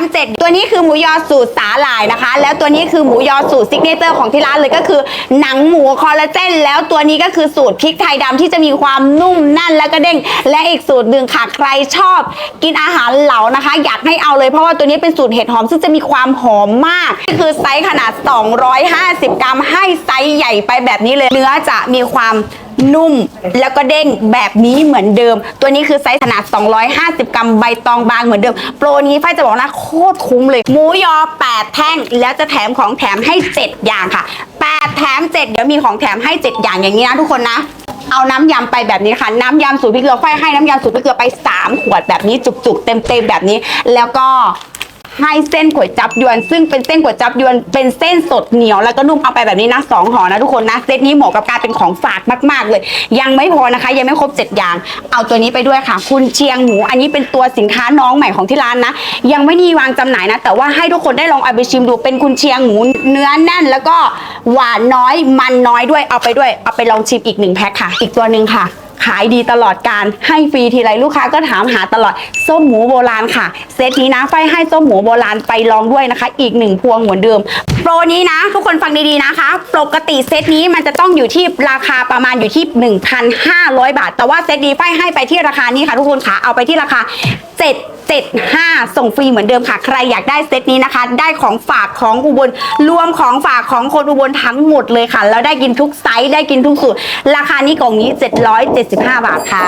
มเจ็ดตัวนี้คือหมูยอสูตรสาหร่ายนะคะ แล้วตัวนี้คือหมูยอสูตรซิกเนเจอร์ของที่ร้านเลยก็คือหนังหมูคอลลาเจนแล้วตัวนี้ก็คือสูตรพริกไทยดำที่จะมีความนุ่มแน่นแล้วก็เด้ง และอีกสูตรหนึ่งค่ะใครชอบ กินอาหารเหลานะคะ อยากให้เอาเลยเพราะว่าตัวนี้เป็นสูตรเห็ดหอมซึ่งจะมีความหอมมากนี่คือไซส์ขนาด 250 กรัมให้ไซส์ใหญ่ไปแบบนี้เลยเนื้อจะมีความ นุ่มแล้วก็เด้งแบบนี้เหมือนเดิม ตัวนี้คือไซส์ขนาด 250 กรัมใบตองบางเหมือนเดิม โปรนี้ไฟจะบอกนะโคตรคุ้มเลย หมูยอ 8 แท่ง แล้วจะแถมของแถมให้ 7 อย่างค่ะ 8 แถม 7 เดี๋ยวมีของแถมให้ 7 อย่างอย่างนี้นะทุกคนนะเอาน้ำยำไปแบบนี้ค่ะ น้ำยำสูตรพริกเกลือไฟให้น้ำยำสูตรพริกเกลือไป 3 ขวดแบบนี้จุกๆ เต็มๆ แบบนี้ แล้วก็ ให้เส้นก๋วยจับยวน ซึ่งเป็นเส้นก๋วยจับยวนเป็นเส้นสดเหนียวแล้วก็นุ่มเอาไปแบบนี้นะสองห่อนะทุกคนนะเซตนี้เหมาะกับการเป็นของฝากมาก ๆ เลย ยังไม่พอนะคะ ยังไม่ครบ7อย่าง เอาตัวนี้ไปด้วยค่ะ คุณเชียงหมู อันนี้เป็นตัวสินค้าน้องใหม่ของที่ร้านนะ ยังไม่มีวางจำหน่ายนะ แต่ว่าให้ทุกคนได้ลองเอาไปชิมดูเป็นคุณเชียงหมูเนื้อแน่น แล้วก็หวานน้อยมันน้อยด้วยเอาไปด้วย เอาไปลองชิมอีกหนึ่งแพ็คค่ะ อีกตัวหนึ่งค่ะ ขายดีตลอดการให้ฟรีทีไรลูกค้าก็ถามหาตลอดส้มหมูโบราณค่ะ เซตนี้นะไฟให้ส้มหมูโบราณไปลองด้วยนะคะ อีกหนึ่งพวงเหมือนเดิม โปรนี้นะ ทุกคนฟังดีๆนะคะ ปกติเซตนี้มันจะต้องอยู่ที่ราคาประมาณอยู่ที่ 1,500 บาท แต่ว่าเซตนี้ไฟให้ไปที่ราคานี้ค่ะ ทุกคนค่ะเอาไปที่ราคา 7 75 ส่งฟรีเหมือนเดิมค่ะ ใครอยากได้เซตนี้นะคะ ได้ของฝากของอุบลรวมของฝากของคนอุบลทั้งหมดเลยค่ะแล้วได้กินทุกไซส์ได้กินทุกสูตร ราคานี้กล่องนี้ 775 บาทค่ะ